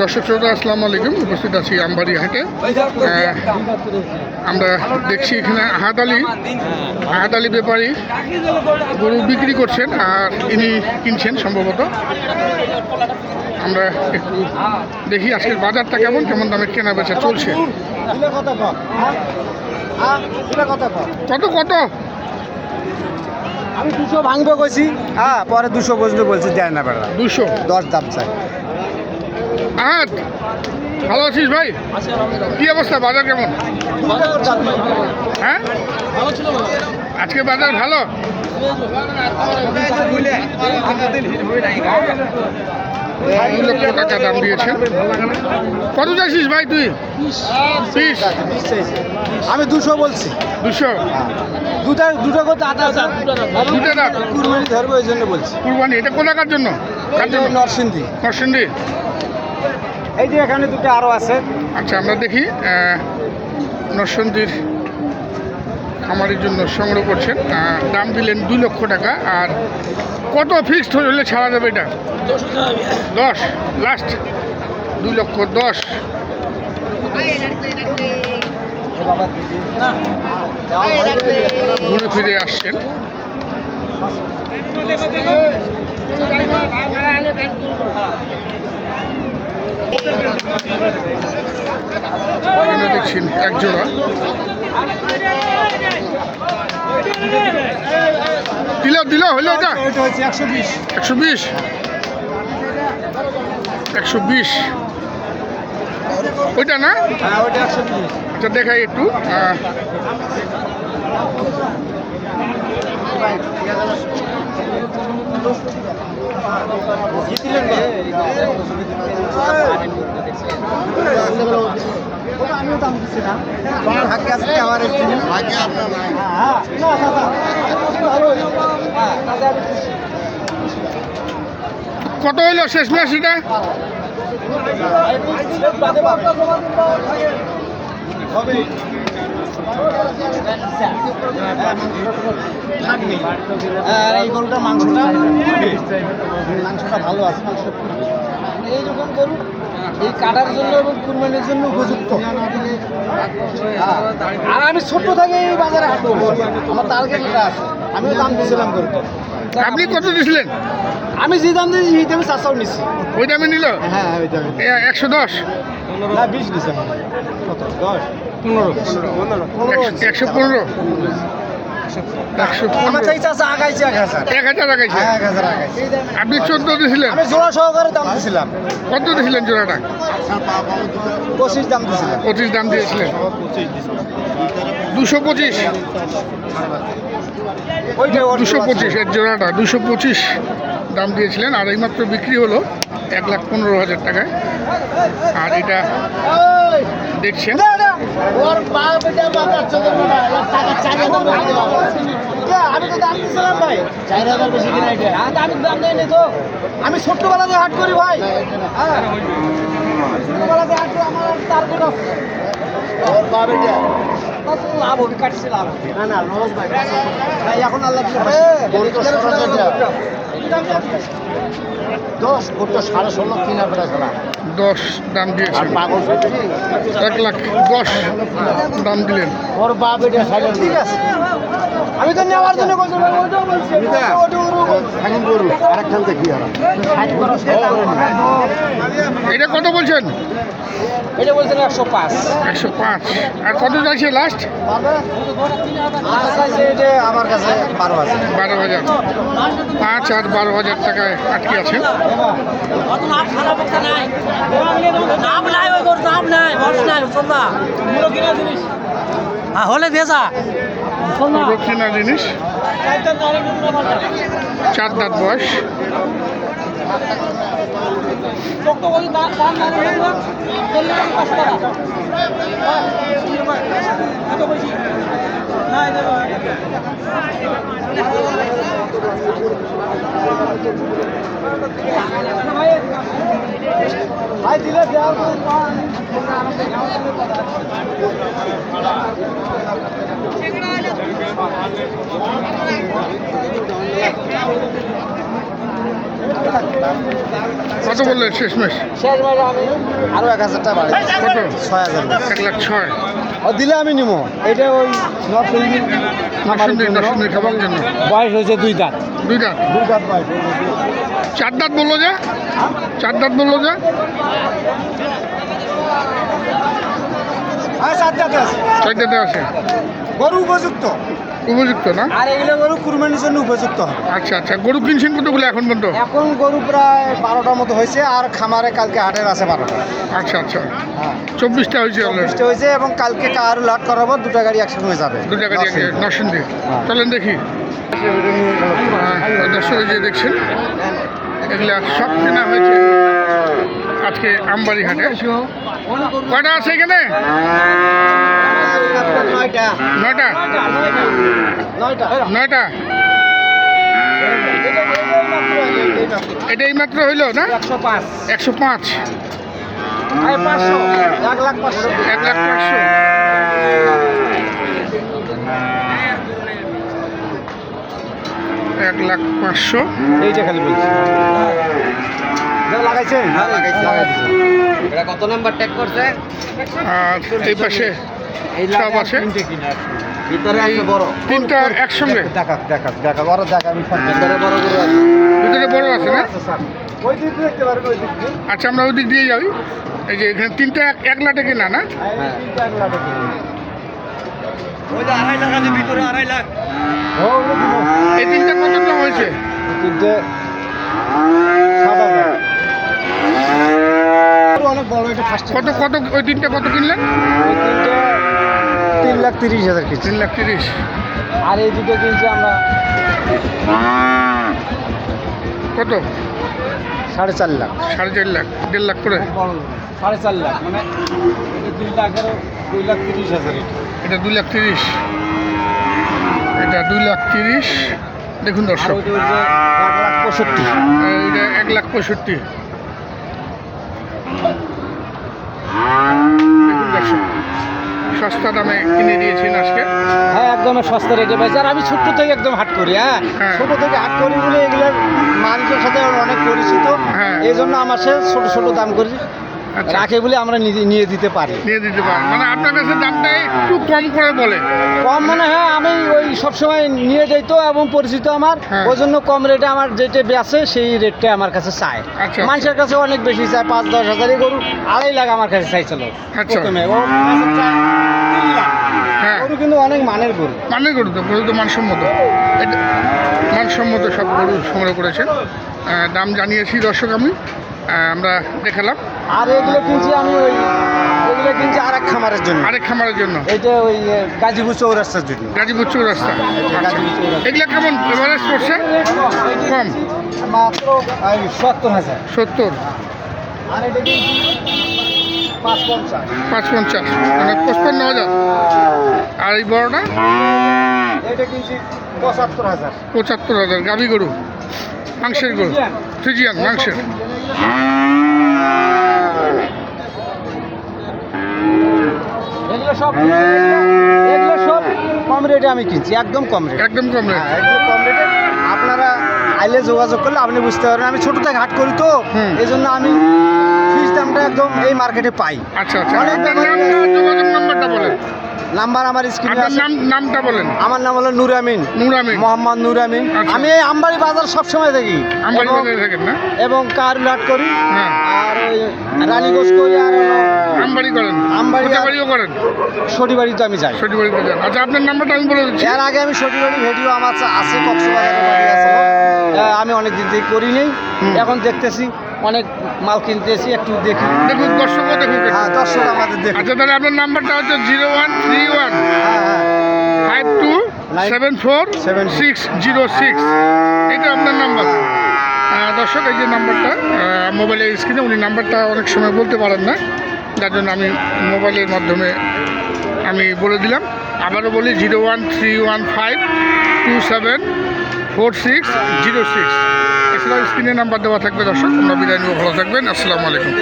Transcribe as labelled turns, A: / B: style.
A: দর্শক শ্রোতা আসসালামু আলাইকুম। উপস্থিত আছি আমবাড়ি হাটে। আমরা দেখছি এখানে আহাদ আলী। আহাদ আলী ব্যাপারী গরু বিক্রি করছেন আর ইনি কিনছেন সম্ভবত। আমরা একটু দেখি আজকের বাজারটা কেমন কেমন দামে কেনা বেচা চলছে।
B: কত কত? আমি দুশো ভাঙবো কইছি। হ্যাঁ পরে দুশো বসলে বলছি দেয় না বেড়া।
A: দুশো?
B: দশ দাম চাই।
A: আহাদ ভালো আছিস ভাই? কি অবস্থা বাজার কেমন? হ্যাঁ? আজকে বাজার ভালো? লক্ষ টাকা দাম দিয়েছেন কত চাইছিস ভাই তুই? বিশ।
B: আমি দুশো বলছি।
A: দুশো?
B: দুটা দুটো
A: দুটো দাম
B: কুরবানি ধরবো ওই জন্য বলছি।
A: কুরবানি এটা কোথাকার জন্য? কার জন্য?
B: নরসিংদী।
A: নরসিংদী?
B: এই যে এখানে দুটো আরও আছে।
A: আচ্ছা আমরা দেখি আহ, নরসিংদীর খামারের জন্য সংগ্রহ করছেন। দাম দিলেন দুই লক্ষ টাকা আর কত ফিক্সড হলে ছাড়া যাবে এটা? দশ লাস্ট দুই লক্ষ দশ। ঘুরে ফিরে আসছেন। দেখছেন এক জোড়া দিল দিল হইল এটা?
B: একশো বিশ।
A: একশো বিশ। ওইটা না?
B: হ্যাঁ
A: আচ্ছা দেখাই একটু।
B: জিতিলেন আমার।
A: কত হইল শেষ এটা
B: হবে আর এই গরুটার মাংসটা মাংসটা ভালো আছে মাংসটা এইরকম গরু এই কাটার জন্য এবং কুরবানির জন্য উপযুক্ত। আর আমি ছোট্ট থেকে এই বাজারে হাঁটবো আমার টার্গেটটা আছে। আমিও দাম দিয়েছিলাম গরুটা।
A: আপনি কত দিয়েছিলেন
B: আমি যে দাম দিয়েছি সেই দামে চাষাও নিচ্ছি
A: ওই দামে নিল?
B: হ্যাঁ ওই দামে।
A: একশো দশ?
B: না বিশ দিছে কত? দশ? পনেরো।
A: একশো- পনেরো।
B: হ্যাঁ,
A: আপনি চোদ্দ দিয়েছিলেন
B: আমি জোড়া সহকারে দাম দিছিলাম।
A: কত দিয়েছিলেন জোড়াটা?
B: পঁচিশ দাম দিছিলাম।
A: পঁচিশ দাম দিয়েছিলেন। দুশো পঁচিশ।
B: ওইটা
A: দুশো পঁচিশ এর জোড়াটা দুশো পঁচিশ। দাম দিয়েছিলেন আর এইমাত্র বিক্রি হলো এক লাখ পনেরো হাজার টাকায়। আর এটা দেখছেন।
B: আমি তো দাম দিছিলাম ভাই। চার হাজার বেশি কিনা এটা? হ্যাঁ, দাম দেয়নি তো। আমি হাট করি ভাই। হ্যাঁ ছোট্টবেলাতে হাট আমার বাপ এটা কত লাভ হবে? কাটছে লাভ না না লস ভাই ভাই এখন আল্লাহ দশ গোটা সাড়ে ষোলো কিনা বেড়া ছাড়া
A: দশ দাম দিয়েছেন এক লাখ দশ দাম দিলেন।
B: ওর বাপ এটা সাইডে ঠিক আছে আমি তো নেওয়ার জন্য
A: এটা কত বলছেন?
B: এটা বলছেন একশো পাঁচ।
A: একশো পাঁচ। আর কত চাইছে লাস্ট?
B: এটা আমার কাছে বারো আছে
A: বারো হাজার। পাঁচ আর বারো হাজার টাকায় আটকে আছেন
C: হ্যাঁ, হলে ভেজা।
A: দক্ষিণা জিনিস। চার দাঁত বয়স।
B: ভাই দিলে দেওয়ার
A: কত বললেন শেষমেশ?
B: শেষ মাসে আমি আরও এক হাজার টাকা ছয় হাজার
A: এক লাখ ছয়।
B: দিলে আমি নিব এটা ওই নর্থ
A: খাবার জন্য?
B: বয়স হয়েছে দুই দাঁত।
A: দুই দাঁত?
B: দুই দাঁত বয়স
A: চার দাঁত বলল যে? চার দাঁত বলল যে?
B: হ্যাঁ চার দাঁতে আছে। গরু উপযুক্ত।
A: উপযুক্ত না?
B: আর এগুলো গরু কুরবানির জন্য উপযুক্ত।
A: আচ্ছা আচ্ছা গরু কিনছেন কতগুলো এখন পর্যন্ত?
B: এখন গরু প্রায় বারোটার মতো হয়েছে আর খামারে কালকে হাটের আছে বারোটা।
A: আচ্ছা আচ্ছা।
B: হ্যাঁ।
A: চব্বিশটা হয়েছে
B: চব্বিশটা হয়েছে এবং কালকে কার লাট করাবো দুটা গাড়ি একসঙ্গে যাবে।
A: দু টাকা দিয়ে নরসিংদী চলেন দেখি। হ্যাঁ, দর্শক যে দেখছেন এগুলা সব কেনা হয়েছে আজকে আমবাড়ি হাটে। কয়টা আছে এখানে?
B: নয়টা?
A: নয়টা।
B: নয়টা?
A: এটা এই মাত্র হইল না?
B: একশো পাঁচ।
A: একশো পাঁচ।
B: এক লাখ পাঁচশো।
A: এক লাখ পাঁচশো। এক লাখ পাঁচশো।
B: এইটা খালি বলছি। লাগাইছে? কত নাম্বার ট্যাগ করছে?
A: আর এই পাশে সব আছে?
B: ভিতরে আছে বড়।
A: তিনটা একসঙ্গে?
B: দেখা দেখা দেখা বড় দেখা আমি ভিতরে বড় আছে।
A: ভিতরে বড় আছে না?
B: ওই দিক দেখতে পারবেন ওই দিক
A: আচ্ছা আমরা ওই দিক দিয়ে যাই। এই যে এখানে তিনটা এক- লাটে কেনা না?
B: হ্যাঁ। ওই যে আড়াই লাখ আছে ভিতরে আড়াই লাখ।
A: এই তিনটা কত দাম হয়েছে?
B: তিনটে
A: কত কত ওই তিনটা কত কিনলেন?
B: ওই তিনটে তিন লাখ তিরিশ হাজার কিনছি
A: তিন লাখ তিরিশ।
B: আর এই দুটো কিনছি আমরা
A: কত?
B: সাড়ে চার লাখ।
A: সাড়ে চার লাখ দেড় লাখ করে?
B: সাড়ে চার লাখ মানে দুই লাখেরও দুই লাখ তিরিশ হাজার এটা।
A: দুই লাখ তিরিশ। এটা দুই লাখ তিরিশ। দেখুন দর্শক।
B: এক লাখ পঁয়ষট্টি।
A: এটা এক লাখ পঁয়ষট্টি দেখুন দর্শক সস্তা দামে কিনে দিয়েছেন আজকে?
B: হ্যাঁ একদম সস্তা রেটে পাইছে আর আমি ছোট্ট থেকে একদম হাট করি হ্যাঁ?
A: হ্যাঁ।
B: ছোট থেকে হাট করি বলে এগুলোর মানুষের সাথে অনেক পরিচিত।
A: হ্যাঁ।
B: এই জন্য আমার সে ছোট ছোট দাম করি
A: আচ্ছা।
B: রাখে বলে আমরা নিয়ে দিতে পারি।
A: নিয়ে দিতে পারেন। মানে আপনার কাছে দামটা একটু কম করে বলে।
B: কম মানে হ্যাঁ আমি ওই সবসময় নিয়ে যাই তো এবং পরিচিত আমার।
A: হ্যাঁ।
B: ওই জন্য কম রেটে আমার যেটা বেচে সেই রেটটা আমার কাছে চায়।
A: আচ্ছা।
B: মানুষের কাছে অনেক বেশি চায় পাঁচ দশ হাজারই গরু আড়াই লাখ আমার কাছে চাইছিল
A: আচ্ছা।
B: প্রথমে। ও লাখ।
A: হ্যাঁ।
B: গরু কিন্তু অনেক মানের গরু।
A: মানে গরু তো গরু তো মানসম্মত। মানসম্মত সব গরু সংগ্রহ করেছেন। দাম জানিয়েছি দর্শক আমি। আমরা দেখালাম।
B: আর এগুলো কিনছি আমি ওই এগুলো কিনছি আর এক খামারের জন্য।
A: আরেক খামারের জন্য।
B: এটা ওই গাজীপুর চৌরাস্তার জন্য।
A: গাজীপুর চৌরাস্তা। আচ্ছা।
B: গাজীপুর চৌরাস্তা।
A: এগুলা কেমন এভারেজ করছে কম?
B: মাত্র সত্তর হাজার।
A: সত্তর।
B: আর এটা পাঁচ পঞ্চাশ
A: মানে পঁচপান্ন হাজার। আর এই বড়টা?
B: এটা পঁচাত্তর হাজার।
A: পঁচাত্তর হাজার। গাভী গরু। মাংসের গরু। ফ্রিজিয়ান মাংসের।
B: সব এগুলো সব কম রেটে আমি কিনছি। একদম কম রেট
A: একদম কম রেট
B: হ্যাঁ একদম কম রেটে আপনারা আইলে যোগাযোগ করলে আপনি বুঝতে পারবেন। আমি ছোট থেকে হাট করি তো। এই জন্য আমি ফিস দামটা একদম এই মার্কেটে পাই।
A: আচ্ছা আচ্ছা।
B: অনেক আছে।
A: যোগাযোগ নাম্বারটা বলেন।
B: নাম্বার আমার স্ক্রিনে আছে।
A: নাম নামটা বলেন।
B: আমার নাম হলো নূর আমিন।
A: নূর আমিন
B: মোহাম্মদ নূর আমিন।
A: আচ্ছা।
B: আমি এই আমবাড়ি বাজার সবসময় দেখি।
A: আমবাড়ি
B: এবং-
A: বাজারে থাকেন না?
B: এবং কার লাট করি।
A: হ্যাঁ।
B: আর ওই রানীগঞ্জ করি আর
A: আমবাড়ি করেন।
B: আমবাড়ি আর-
A: বাড়িও করেন?
B: সটিবাড়িতে আমি যাই।
A: সঠিক বাড়িতে যান। আচ্ছা আপনার নাম্বারটা আমি বলে দিচ্ছি।
B: এর আগে আমি সটিবাড়ি ভিডিও আমার আছে- আছে কক্সবাজারে আছে। আমি অনেক দিন থেকে করি নেই। এখন দেখতেছি অনেক মাল কিনতেছি একটু দেখি।
A: দেখুন দর্শকও দেখুন।
B: হ্যাঁ দর্শক আমাদের দেখি
A: আচ্ছা তাহলে আপনার নাম্বারটা হচ্ছে জিরো ওয়ান থ্রি ওয়ান
B: হ্যাঁ হ্যাঁ।
A: Five two seven four
B: seven
A: six zero six. এটা আপনার নাম্বার। দর্শক এই যে নাম্বারটা মোবাইলের স্ক্রিনে উনি নাম্বারটা অনেক সময় বলতে পারেন না। যার জন্য আমি মোবাইলের মাধ্যমে আমি বলে দিলাম। আবারও বলি zero one three one five two seven four six zero six. এছাড়াও স্ক্রিনে নাম্বার দেওয়া থাকবে দর্শক আমরা বিদায় নিয়ে ভালো থাকবেন আসসালামু আলাইকুম